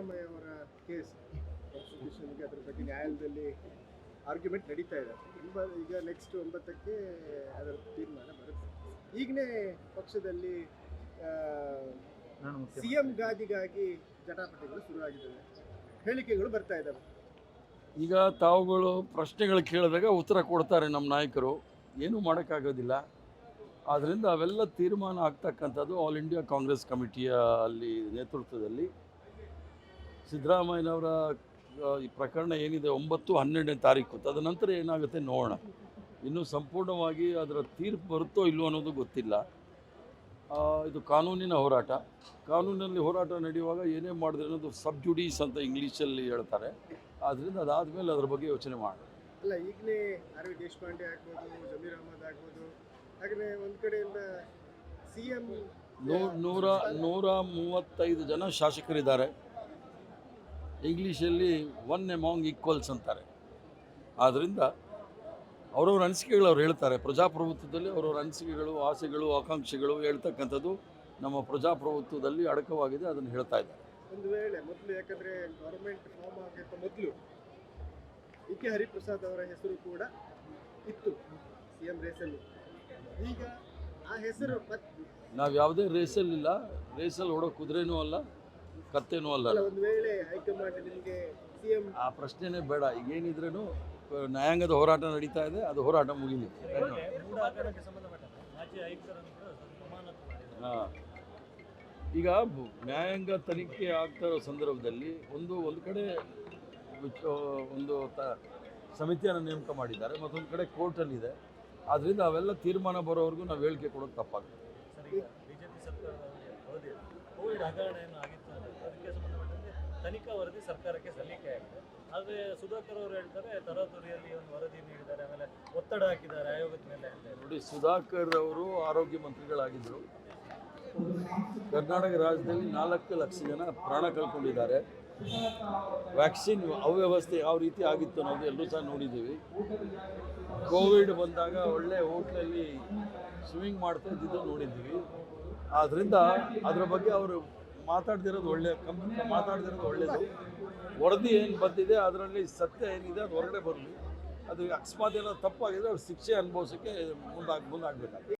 ಸಿದ್ದರಾಮಯ್ಯ ಅವರ ಕೇಸ್ ಪ್ರಾಸಿಕ್ಯೂಷನ್ಗೆ ಅದರ ಬಗ್ಗೆ ನ್ಯಾಯಾಲಯದಲ್ಲಿ ಆರ್ಗ್ಯುಮೆಂಟ್ ನಡೀತಾ ಇದೆ. ತುಂಬ ಈಗ ನೆಕ್ಸ್ಟ್ ಒಂಬತ್ತಕ್ಕೆ ಅದರ ತೀರ್ಮಾನ ಬರುತ್ತೆ. ಈಗಲೇ ಪಕ್ಷದಲ್ಲಿ ಸಿ ಎಂ ಗಾದಿಗಾಗಿ ಜಟಾಪಟಿಗಳು ಶುರುವಾಗಿದ್ದಾವೆ. ಹೇಳಿಕೆಗಳು ಬರ್ತಾ ಇದ್ದಾವೆ. ಈಗ ತಾವುಗಳು ಪ್ರಶ್ನೆಗಳು ಕೇಳಿದಾಗ ಉತ್ತರ ಕೊಡ್ತಾರೆ ನಮ್ಮ ನಾಯಕರು. ಏನೂ ಮಾಡೋಕ್ಕಾಗೋದಿಲ್ಲ. ಆದ್ದರಿಂದ ಅವೆಲ್ಲ ತೀರ್ಮಾನ ಆಗ್ತಕ್ಕಂಥದ್ದು ಆಲ್ ಇಂಡಿಯಾ ಕಾಂಗ್ರೆಸ್ ಕಮಿಟಿಯ ಅಲ್ಲಿ ನೇತೃತ್ವದಲ್ಲಿ ಸಿದ್ದರಾಮಯ್ಯನವರ ಈ ಪ್ರಕರಣ ಏನಿದೆ ಒಂಬತ್ತು ಹನ್ನೆರಡನೇ ತಾರೀಕು ತದನಂತರ ಏನಾಗುತ್ತೆ ನೋಡೋಣ. ಇನ್ನೂ ಸಂಪೂರ್ಣವಾಗಿ ಅದರ ತೀರ್ಪು ಬರುತ್ತೋ ಇಲ್ಲೋ ಅನ್ನೋದು ಗೊತ್ತಿಲ್ಲ. ಇದು ಕಾನೂನಿನ ಹೋರಾಟ. ಕಾನೂನಲ್ಲಿ ಹೋರಾಟ ನಡೆಯುವಾಗ ಏನೇ ಮಾಡಿದ್ರೆ ಅನ್ನೋದು ಸಬ್ಜುಡೀಸ್ ಅಂತ ಇಂಗ್ಲೀಷಲ್ಲಿ ಹೇಳ್ತಾರೆ. ಆದ್ದರಿಂದ ಅದಾದಮೇಲೆ ಅದ್ರ ಬಗ್ಗೆ ಯೋಚನೆ ಮಾಡಿ ಅಲ್ಲ ಈಗಲೇ ಆರ್ ವಿ ದೇಶಪಾಂಡೆ ಆಗ್ಬೋದು ಜಮೀರ್ ಅಹಮದ್ ಆಗ್ಬೋದು ಹಾಗೆಯೇ ಒಂದು ಕಡೆಯಿಂದ ಸಿ ಎಂ ನೂರ ನೂರ ಮೂವತ್ತೈದು ಜನ ಶಾಸಕರಿದ್ದಾರೆ. ಇಂಗ್ಲೀಷಲ್ಲಿ ಒನ್ ಎಮಾಂಗ್ ಈಕ್ವಲ್ಸ್ ಅಂತಾರೆ. ಆದ್ದರಿಂದ ಅವರವ್ರ ಅನಿಸಿಕೆಗಳು ಅವ್ರು ಹೇಳ್ತಾರೆ. ಪ್ರಜಾಪ್ರಭುತ್ವದಲ್ಲಿ ಅವರವ್ರ ಅನಿಸಿಕೆಗಳು ಆಸೆಗಳು ಆಕಾಂಕ್ಷೆಗಳು ಹೇಳ್ತಕ್ಕಂಥದ್ದು ನಮ್ಮ ಪ್ರಜಾಪ್ರಭುತ್ವದಲ್ಲಿ ಅಡಕವಾಗಿದೆ ಅದನ್ನು ಹೇಳ್ತಾ ಇದ್ದಾರೆ. ಒಂದು ವೇಳೆ ಮೊದಲು ಯಾಕಂದರೆ ಗೌರ್ಮೆಂಟ್ ಫಾರ್ಮ್ ಆಗಕ್ಕೆ ಮೊದಲು ಇ ಕೆ ಹರಿಪ್ರಸಾದ್ ಅವರ ಹೆಸರು ಕೂಡ ಇತ್ತು ಸಿ ಎಂ ರೇಸಲ್ಲಿ ಈಗ ಆ ಹೆಸರು ನಾವು ಯಾವುದೇ ರೇಸಲ್ಲಿಲ್ಲ ರೇಸಲ್ಲಿ ಹೊಡೋ ಕುದುರೆನೂ ಅಲ್ಲ. ಕತ್ತೇನೂ ಅಲ್ಲ. ಅಲ್ಲ ಒಂದು ವೇಳೆ ಹೈಕಮಾಂಡ್ ನಿಮಗೆ ಸಿಎಂ ಆ ಪ್ರಶ್ನೆನೇ ಬೇಡ. ಈಗೇನಿದ್ರೂ ನ್ಯಾಯಾಂಗದ ಹೋರಾಟ ನಡೀತಾ ಇದೆ ಅದು ಹೋರಾಟ ಮುಗಿಲಿ. ಹಾಂ. ಈಗ ನ್ಯಾಯಾಂಗ ತನಿಖೆ ಆಗ್ತಾ ಇರೋ ಸಂದರ್ಭದಲ್ಲಿ ಒಂದು ಒಂದು ಕಡೆ ಒಂದು ತ ಸಮಿತಿಯನ್ನು ನೇಮಕ ಮಾಡಿದ್ದಾರೆ ಮತ್ತೊಂದು ಕಡೆ ಕೋರ್ಟಲ್ಲಿದೆ. ಆದ್ದರಿಂದ ಅವೆಲ್ಲ ತೀರ್ಮಾನ ಬರೋವರೆಗೂ ನಾವು ಹೇಳಿಕೆ ಕೊಡೋದು ತಪ್ಪಾಗುತ್ತೆ. ಕೋವಿಡ್ ಹಗರಣೆಯನ್ನು ಆಗಿತ್ತು ಅದಕ್ಕೆ ಸಂಬಂಧಪಟ್ಟಂತೆ ತನಿಖಾ ವರದಿ ಸರ್ಕಾರಕ್ಕೆ ಸಲ್ಲಿಕೆ ಆಗಿದೆ. ಆದರೆ ಸುಧಾಕರ್ ಅವರು ಹೇಳ್ತಾರೆ, ತರಾತುರಿಯಲ್ಲಿ ಒಂದು ವರದಿ ನೀಡಿದ್ದಾರೆ, ಆಮೇಲೆ ಒತ್ತಡ ಹಾಕಿದ್ದಾರೆ ಆಯೋಗದ ಮೇಲೆ ನೋಡಿ, ಸುಧಾಕರ್ ಅವರು ಆರೋಗ್ಯ ಮಂತ್ರಿಗಳಾಗಿದ್ದರು ಕರ್ನಾಟಕ ರಾಜ್ಯದಲ್ಲಿ ನಾಲ್ಕು ಲಕ್ಷ ಜನ ಪ್ರಾಣ ಕಳ್ಕೊಂಡಿದ್ದಾರೆ. ವ್ಯಾಕ್ಸಿನ್ ಅವ್ಯವಸ್ಥೆ ಯಾವ ರೀತಿ ಆಗಿತ್ತು ಅನ್ನೋದು ಎಲ್ಲರೂ ಸಹ ನೋಡಿದ್ದೀವಿ. ಕೋವಿಡ್ ಬಂದಾಗ ಒಳ್ಳೆ ಹೋಟ್ಲಲ್ಲಿ ಸ್ವಿಮ್ಮಿಂಗ್ ಮಾಡ್ತಾ ಇದ್ದಿದ್ದು ನೋಡಿದ್ದೀವಿ. ಆದ್ದರಿಂದ ಅದರ ಬಗ್ಗೆ ಅವರು ಮಾತಾಡ್ದಿರೋದು ಒಳ್ಳೆ ಕಂಪ್ನಿ ಮಾತಾಡ್ತಿರೋದು ಒಳ್ಳೆಯದು ವರದಿ ಏನು ಬಂದಿದೆ, ಅದರಲ್ಲಿ ಸತ್ಯ ಏನಿದೆ, ಅದು ಹೊರಗಡೆ ಬರಲಿ. ಅದು ಅಕಸ್ಮಾತ್ ಏನೋ ತಪ್ಪಾಗಿದ್ರೆ ಅವ್ರು ಶಿಕ್ಷೆ ಅನುಭವಿಸೋಕ್ಕೆ ಮುಂದಾಗ, ಮುಂದಾಗಬೇಕಾಗ್ತದೆ.